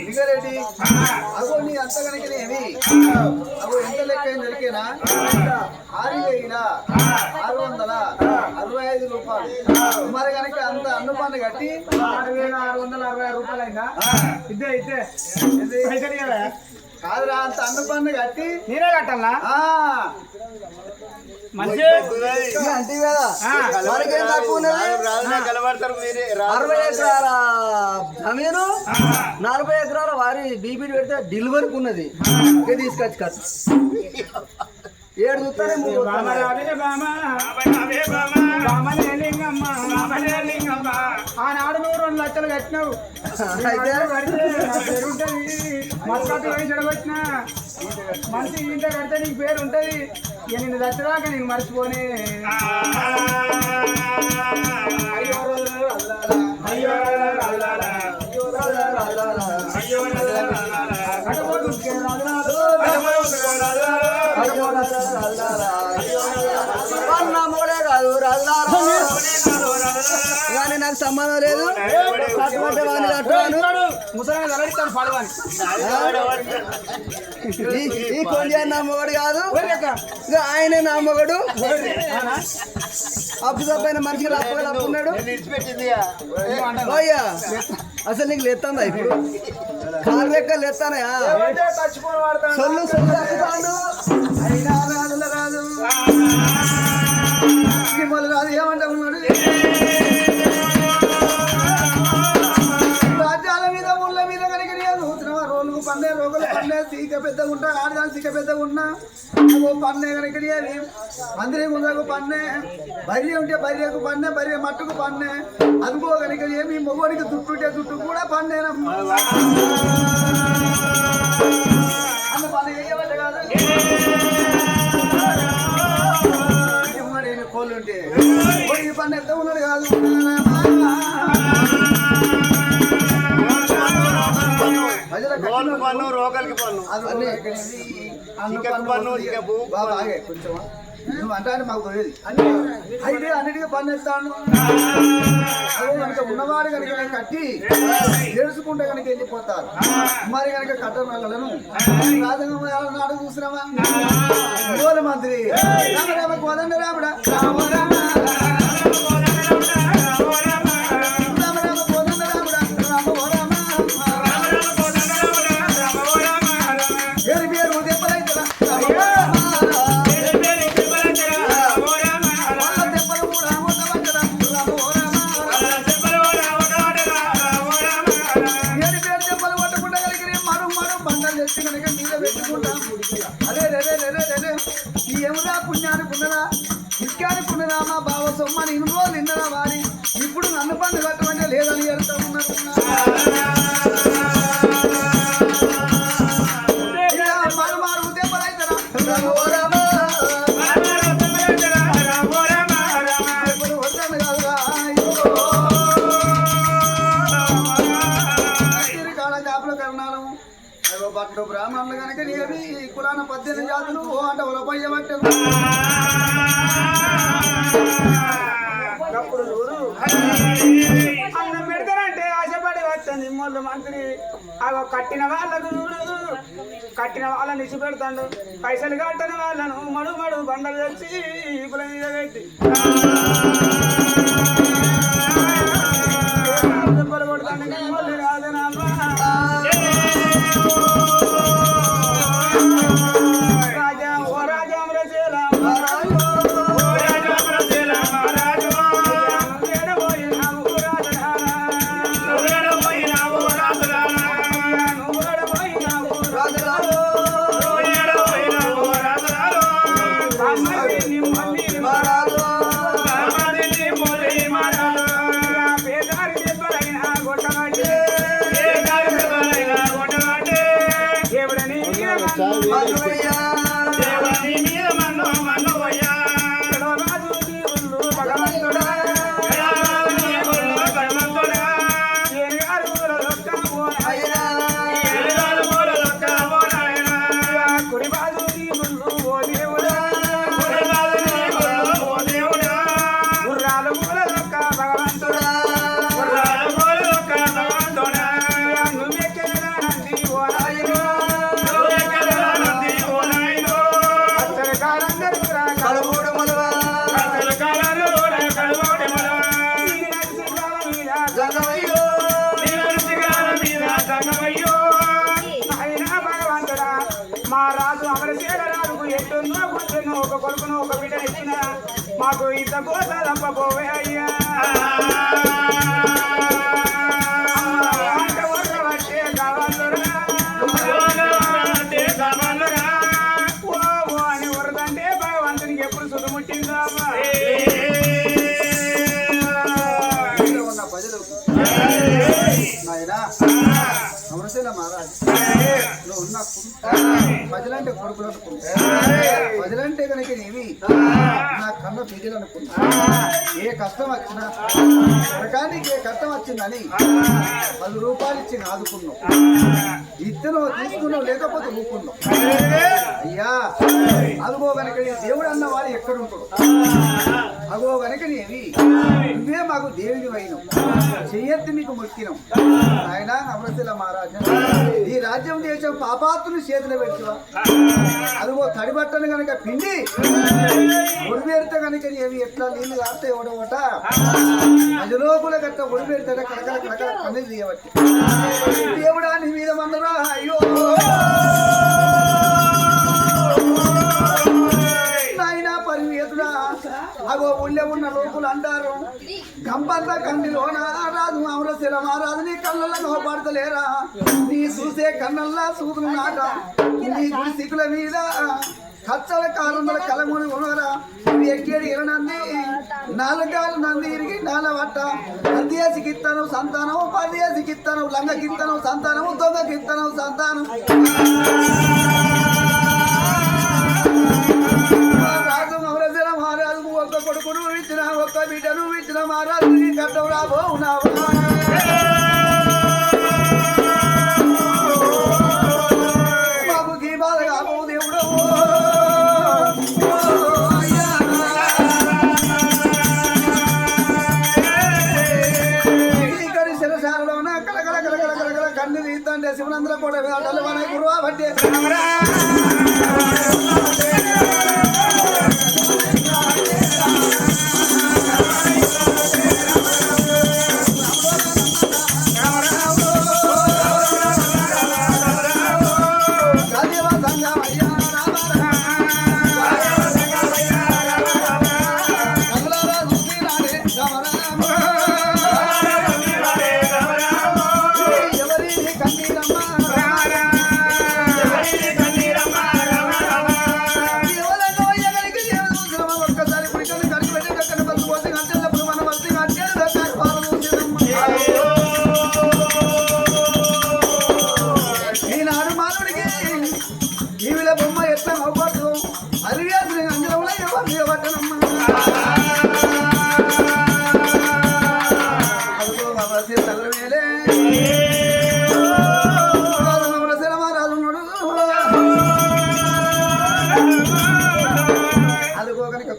లింగారెడ్డి అగో నీ అంత కనుకనేమి అగో ఎంత లెక్క దొరికేనా ఆరు వేల ఆరు వందల? అరవై ఐదు రూపాయలు. మరి కనుక అంత అన్ను పన్ను కట్టి ఆరు వేల ఆరు వందల అరవై రూపాయలు ఇద్దే ఇది ఇవ్వవా? కాదురా అంత అన్ను పన్ను కట్టి. నేనే కట్టాలా? ఆ. మంచి. ఇక అంటే కదా. ఆ. మనకేం తక్కువ ఉన్నది? కలబడతారు మీరే అరవై ఎకరాల జమీను నలభై ఎకరాల వారి బీపీడి పెడితే డెలివరీకి ఉన్నది. తీసుకొచ్చి కట్టు. ఏడు చూస్తానే మూడు బామ. రావే బామ. బామలే లింగమ్మ బామలే లింగమ్మ ఆనాడు నువ్వు రెండు లక్షలు కట్టినావు. అయితే? పేరు ఉంటది పోయి మంచి ఇంత కడితే నీకు పేరు ఉంటది ఇక నిన్ను దచ్చదాకా నేను మర్చిపోనే. కాదు కానీ నాకు సంబంధం లేదు కట్టుకుంటే వాడిని కట్టుకోను ఈ- ఈ కొండి మొగడు కాదు ఆయన ఆయనే నా మొగడు అప్పు తప్పైన మనిషికి అప్పుగా తప్పున్నాడు అయ్యా అసలు నీకు లెత్తందా ఇప్పుడు కాలు లెక్కలు లెత్తానయా సొల్లు సొల్లు సింహలు కాదు ఏమంటా ఉన్నాడు రాజ్యాల మీద ఊళ్ళ మీద కనుక నేను నూతన రోగులు పన్నే రోగులు పన్నే సీక పెద్దగా ఉంటా ఆడదాని సీక పెద్దగా ఉన్నా ఓ పన్నే కనుక నేను అందరి ముందకు పన్నే బర్రె ఉంటే బర్రెకు పన్నే బర్రె మట్టుకు పన్నే అదిగో కనుక ఏమి మొగోడికి దుట్టుంటే దుట్టు కూడా పన్నేనమ్మా అన్న పన్ను వేయవద్దు ఉంటే పన్ను ఎంత ఉన్నాడు కాదు. పన్ను పన్ను అది చికెన్ పన్ను, చికెన్ ఆగే కొంచెం. నువ్వు అంటే మాకు తెలియదు. అయితే అన్నిటికీ పన్ను కనుక ఉన్నవాడు కనుక కట్టి ఏడుచుకుంటే కనుక వెళ్ళిపోతారు. మరి కనుక కట్టనలను రాజంగం నాడు చూసినావా? మంత్రి. రామ రామ కోదండ రాముడా. రామ కులాన పద్దెనిమిది జాతులు ఓ అంట ఉలపయ్యమంటే అప్పుడు అన్నం పెడతారంటే ఆశపడి వచ్చింది మొదలు మంత్రి. అవి కట్టిన వాళ్ళకు కట్టిన వాళ్ళని ఇచ్చి పెడతాడు. పైసలు కట్టని వాళ్ళను మడు మడు బండలు తెచ్చి ఇప్పుడు పెట్టి. ఎప్పుడు సుతుముట్టిందా ఊళ్ళో ఉన్న ప్రజలకు నాయనా అమరశీల మహారాజ్. నువ్వు ఉన్నప్పుడు ప్రజలంటే కొడుకులు అనుకున్నా ప్రజలంటే కనుక నేమి నా కన్న బిడ్డలు అనుకున్నా ఏ కష్టం వచ్చినా పథకానికి ఏ కష్టం వచ్చిందని పది రూపాయలు ఇచ్చి ఆదుకున్నావు ఇద్దరు తీసుకున్నావు లేకపోతే ఊపుకున్నావు అయ్యా అదిగో కనుక దేవుడు అన్నవాడు ఎక్కడుంటాడు? అగో కనుక నేవి నువ్వే మాకు దేవుని అయినావు చెయ్యెత్తి మీకు మొక్కినాం ఆయన అమరశిల మహారాజు ఈ రాజ్యం దేశం పాపాత్తుని చేతిలో పెట్టివా అదిగో తడిబట్టను కనుక పిండి? ఒడిపెడితే కనుక ఏవి ఎట్లా నీళ్ళు కాస్తే ఇవ్వడమట అజలోకుల గట్ట ఒడిపెడితే కడకల కడకల పని తీయబట్టి దేవుడా నీ మీద మందరా అయ్యో! నాయనా పరివేతుడా అగో ఊళ్ళో ఉన్న లోకులు అంటారు గంపంత కండిలోన రాదు అమరశిల మహారాజు నీ కళ్ళల్లో నోపడతలేరా? నీ చూసే కన్నల్లా సూదు నాట నీ గుడి సిక్కుల మీద కచ్చల కాలంలో కలముని ఉన్నారా? ఇవి ఎక్కేడు ఇరనంది నాలుగాలు నంది ఇరిగి నాలవట్ట. పరదేశికిత్తనం సంతానం పరదేశికిత్తనం లంగకిత్తనం లంగ కిత్తనం సంతానం రాజు అమరశిల మహారాజు ఒక్క కొడుకును ఇచ్చిన ఒక్క బిడ్డను ఇచ్చిన మహారాజు నీ కట్టం రాబోనావా? Dura.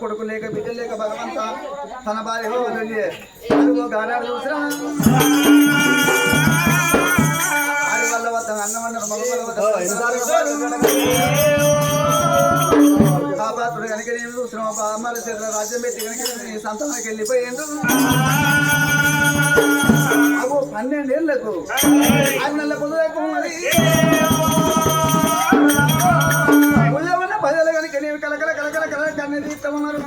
కొడుకు లేక బిడ్డ లేక భగవంత తన భార్య గాడాడు చూసినా వల్ల వద్ద అన్నం అన్నారు మగ పాపాత్రుడు కనుక నేను చూసిన అమ్మాల చేతుల రాజ్యం పెట్టి కనుక నీ సంతానానికి వెళ్ళిపోయిండు. అగో పన్నెండేళ్ళకు పొద్దులకు మరి ఊళ్ళో ఉన్న కనుక నీవు కలకల కలకల కలకల కన్నీరు తీస్తామన్నారు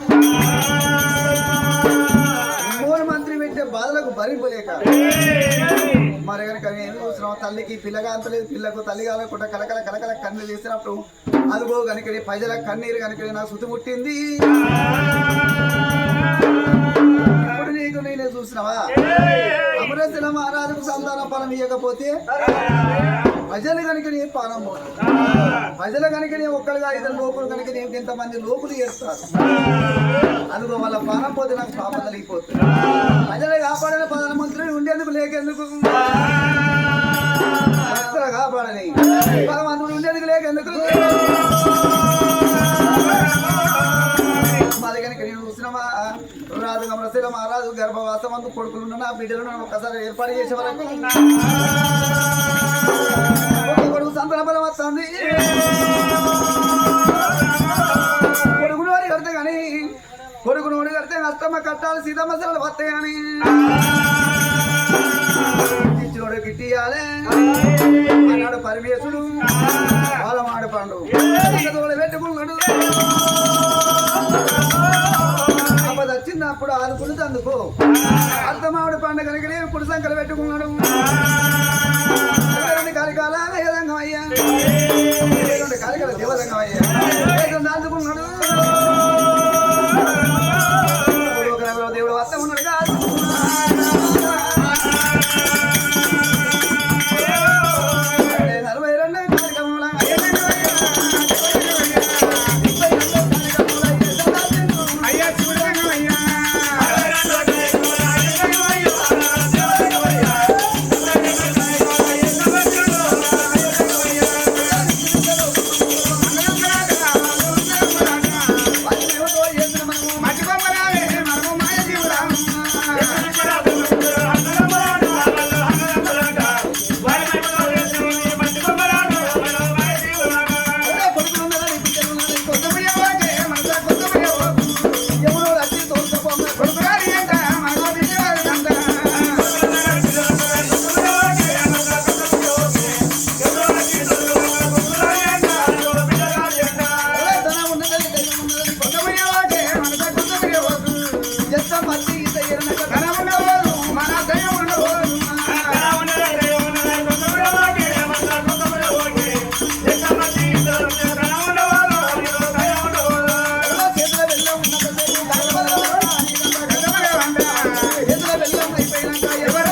మూడు మంత్రి పెట్టే బాధలకు భరింపలేక మరి కనుక నేను చూసిన తల్లికి పిల్లగా అంతలేదు పిల్లకు తల్లి కాలకుండా కలకల కలకల కన్నీరు తీసినప్పుడు అదుగో కనుక ప్రజల కన్నీరు కనుక నాకు సుతిముట్టింది ఇప్పుడు నీకు నేనే చూసినవా? అమరశిల మహారాజుకు సంతాన ఫలం ఇవ్వకపోతే ప్రజలు కనుక నీ పానం పోదు. ప్రజలు కనుక నీ ఒక్కరుగా ఇద్దరు లోకులు కనుక నేను ఇంతమంది లోకులు చేస్తారు. అందుకో వాళ్ళ పానం పోతే నాకు పాపం కలిగిపోతుంది ప్రజలు కాపాడని ప్రధానమంత్రి ఉండేందుకు లేకెందుకు? భక్తులు కాపాడని. భగవంతుడు ఉండేందుకు లేకెందుకు? మాది కనుక నేను చూసినమా రాజు గమనశీల మహారాజు గర్భవాసం అందు కొడుకులు నా బిడ్డలను ఒక్కసారి ఏర్పాటు చేసే వరకు కొడుకు సంతాన బలం వస్తుంది. కొడుకు నోడి కడితే కానీ కొడుకు నోడి కడితే అష్టమ కట్టాలి సీతమ్మ సెలవు వస్తాయి కానీ ఇచ్చినోడు గిట్టియాలే. అన్నాడు పరమేశుడు వాళ్ళమాడు పండు. తోడు పెట్టుకున్నాడు చిన్నప్పుడు ఆదుకుని తందుకు అర్థమావిడ పండుగలకి నేను కుడి పెట్టుకున్నాడు. రెండు కలికాల వేదంగం అయ్యా రెండు కలికాల దేవదంగం అయ్యా వేదం ఎవరాలి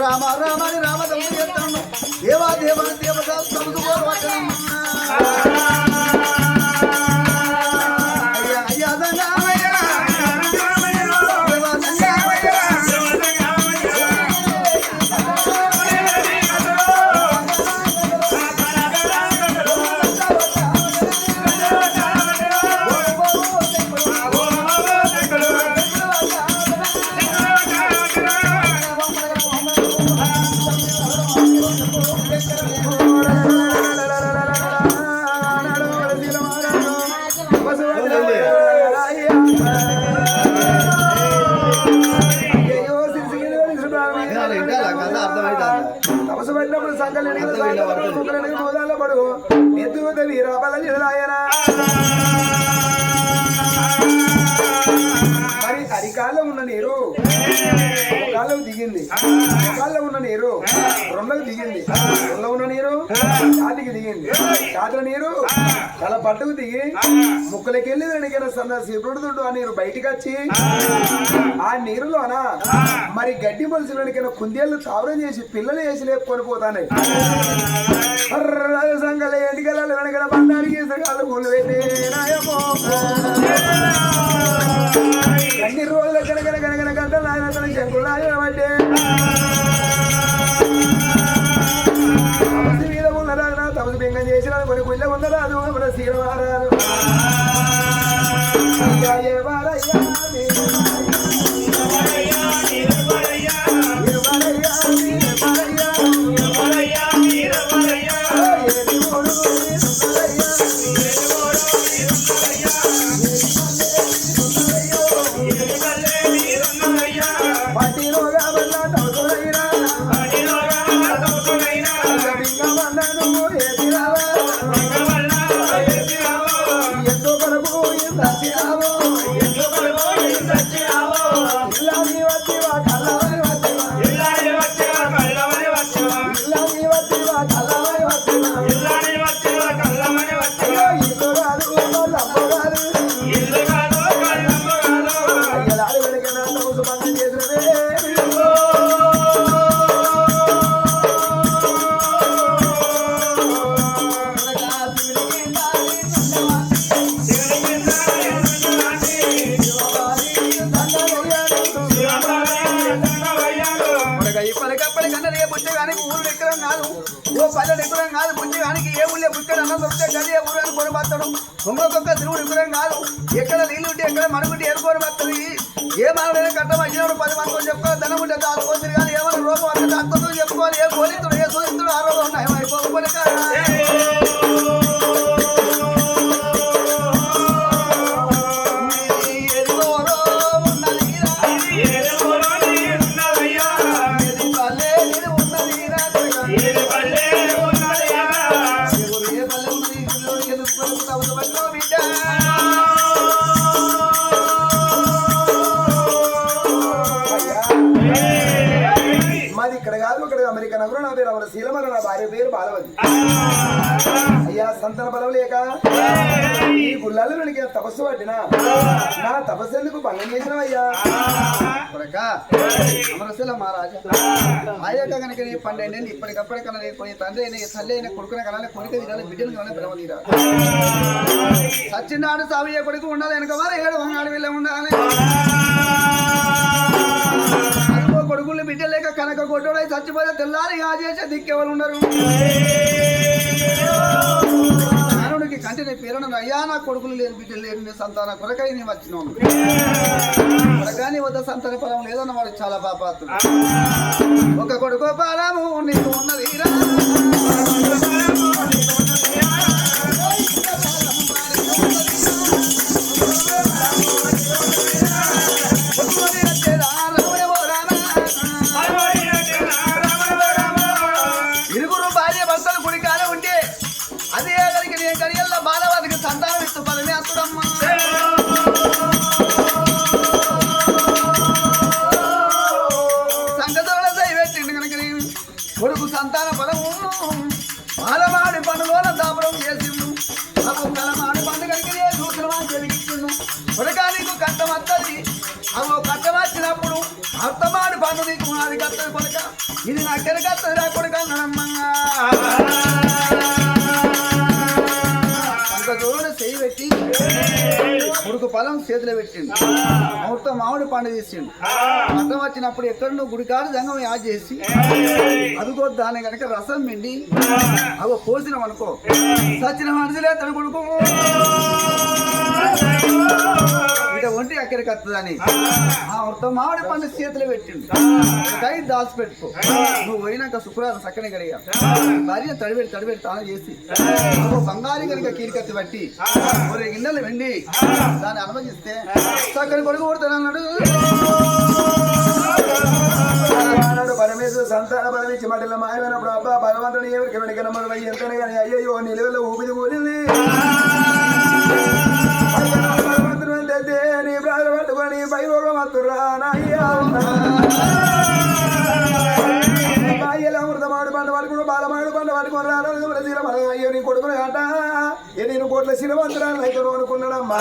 రామ రామని రామ దమ్ము చేస్తాను. దేవా దేవ. కాళ్ళకు ఉన్న నీరు రొండకు దిగింది. రొండలో ఉన్న నీరు ఛాతికి దిగింది. ఛాతిలో నీరు తల పట్టుకు దిగి ముక్కలకి వెళ్ళి వెనకైనా సన్న సిరుడు దుడ్డు ఆ నీరు బయటికి వచ్చి ఆ నీరులోన మరి గడ్డి మనుషులు వెనకైనా కుందేళ్ళు తావరం చేసి పిల్లలు వేసి లేపుకొని పోతాయి సంగల ఎండికల వెనకడ బంధానికి సగాలు పూలు కనకన కనకన గంటలు నాయన తన శంకులు ఆయన పట్టే తమసి మీద ఉన్నదాన తమసి బింగం చేసిన కొన్ని కుళ్ళ ఉన్నదాను మన శ్రీరవారాలు అయ్యా కాదు. ఎక్కడ నీళ్ళు ఉంటే ఎక్కడ మరుగుంటే ఏరుకొని పడుతుంది ఏ మానవుడైనా కట్టం వచ్చినప్పుడు పది సంతాన బలం లేక ఈ గుళ్ళల్లో వెనక తపస్సు పట్టినా నా తపస్సు ఎందుకు భంగం చేసినవయ్యా? కొడక, అమరశిల మహారాజా ఆయక కనుక నీ పన్నెండేళ్ళు ఇప్పటికప్పటికన్నా నేను కొన్ని తండ్రి అయిన తల్లి అయిన కొడుకున కనాలి కొడుక తినాలి బిడ్డలు కనాలి బ్రహ్మ తీరాలి సచ్చినాడు సావయ్య కొడుకు ఉండాలి వెనక వారు? ఏడు వంగాడు వీళ్ళ ఉండాలి. కొడుకులు బిడ్డలేక కనక కొట్టుడై చచ్చిపోతే తెల్లారి ఆ చేసే దిక్కెవరు ఉండరు? అంటే నీ పేరును అయ్యా నా కొడుకులు లేని బిడ్డలు లేని నీ సంతాన కొరకై నేను వచ్చినాను కొరకాని వద్ద సంతాన ఫలం లేదన్న వాడు చాలా పాపాత్తుడు ఒక కొడుకు ఫలము నీకు ఉన్నది రా. అంత దూరం పెట్టి కొడుకు పొలం చేతిలో పెట్టిండు. మొత్తం మామిడి పండు తీసిండు. అర్థం వచ్చినప్పుడు ఎక్కడ గుడికాడు జంగం యాడ్ చేసి అదిగో దాని కనుక రసం మిండి అవి పోసినాం అనుకో. సచిన మనుషులే తన కొడుకు. ఇక ఒంటి అక్కడికి వస్తుందని. ఆ. మొత్తం మామిడి పండు చేతిలో పెట్టిండు. కై దాచి పెట్టుకో నువ్వు పోయినాక శుక్రవారం చక్కని గడిగా భార్య తడిపెట్టి తడిపెట్టి తాను చేసి. బంగారు కనుక కీరికత్తి బట్టి ఒరే గిన్నెలు వెండి. దాన్ని అనుమతిస్తే చక్కని కొడుకు కొడతానన్నాడు పరమేశ్వర సంతాన పరమించి మటిలో మాయమైనప్పుడు అబ్బా భగవంతుడు ఎవరికి వెనక నమ్మరు? ఎంతనే కానీ అయ్యయ్యో నిలువలో ఊపిది కూలింది పైరోగం అత్తురా నాయ్యా అమృతమాడు పంట పడుకుని బాలమాడు పంట పడుకుని రాను అయ్యో నీ కొడుకుని ఆట నేను కోట్ల శిలవంతురాలు అనుకున్నాడమ్మా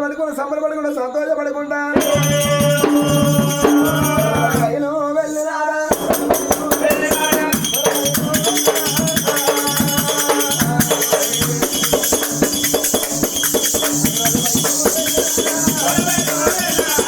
పడుకుని సంబరపడకుండా సంతోషపడకుండా Yeah.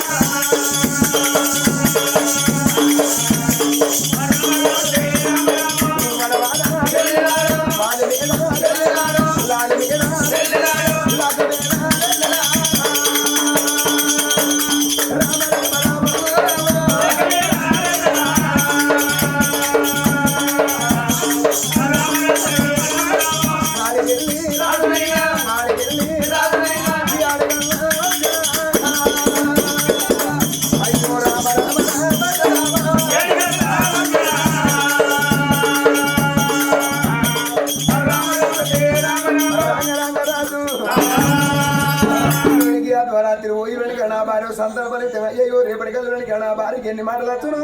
రాత్రి పోయి వెనుక నా భార్య సందర్భాలు అయ్యో రేపటికల్ వెనుక నా భార్యకి ఎన్ని మాటలు వచ్చును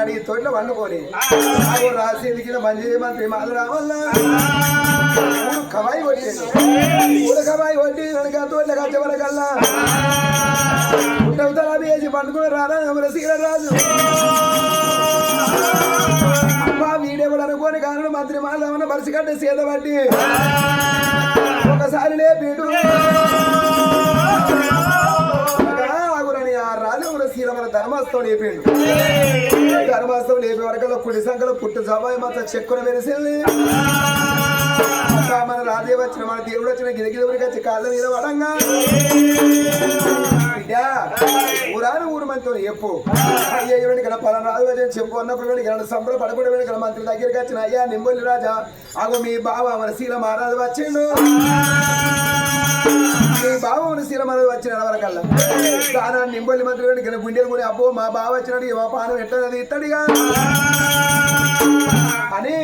అడిగి తోటలో వండుకొని. ఆగో రాసి దిగిన మంచి మంత్రి మాల రావల్ల మూడు కవాయి కొట్టేది మూడు కవాయి కొట్టి వెనక తోటలో కచ్చవరకల్లా పుట్టవుతా వేసి పండుకుని రారా సీర రాజు అబ్బా వీడెవడు అనుకోని కారణం మంత్రి మాలవన్న బరిసి కట్టే ఒకసారి లేపీడు ఆగురని ధర్మాస్తం లేపిండు. ధర్మాస్తం లేపే వరకల్లా కుడి సంఖ్యలో పుట్టు జవాయి మాత్రం చెక్కున వెలిసింది మన రాజే వచ్చిన మన దేవుడు వచ్చిన గిరిగిరి వచ్చి కాళ్ళ మీద పడంగా. బిడ్డా, ఊరాను ఊరు మంత్రి చెప్పు. అయ్యా ఇవన్నీ కదా పలానా రాజు వచ్చి చెప్పు. అన్నప్పుడు వీడికి సంబర పడకుండా కదా మంత్రి దగ్గరికి వచ్చిన అయ్యా నింబొల్లి రాజా అగో మీ బావ మన శీల మహారాజు వచ్చిండు. మీ బావ మన శీల మహారాజు వచ్చిన వరకల్లా దానా నింబొల్లి మంత్రి వీడికి గుండెలు కూడా అబ్బో మా బావ వచ్చినాడు మా పానం ఎట్టది ఇత్తడిగా? అని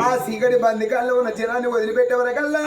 ఆ సీగడి బందికాల్లో ఉన్న జనాన్ని వదిలిపెట్టే వరకల్లా.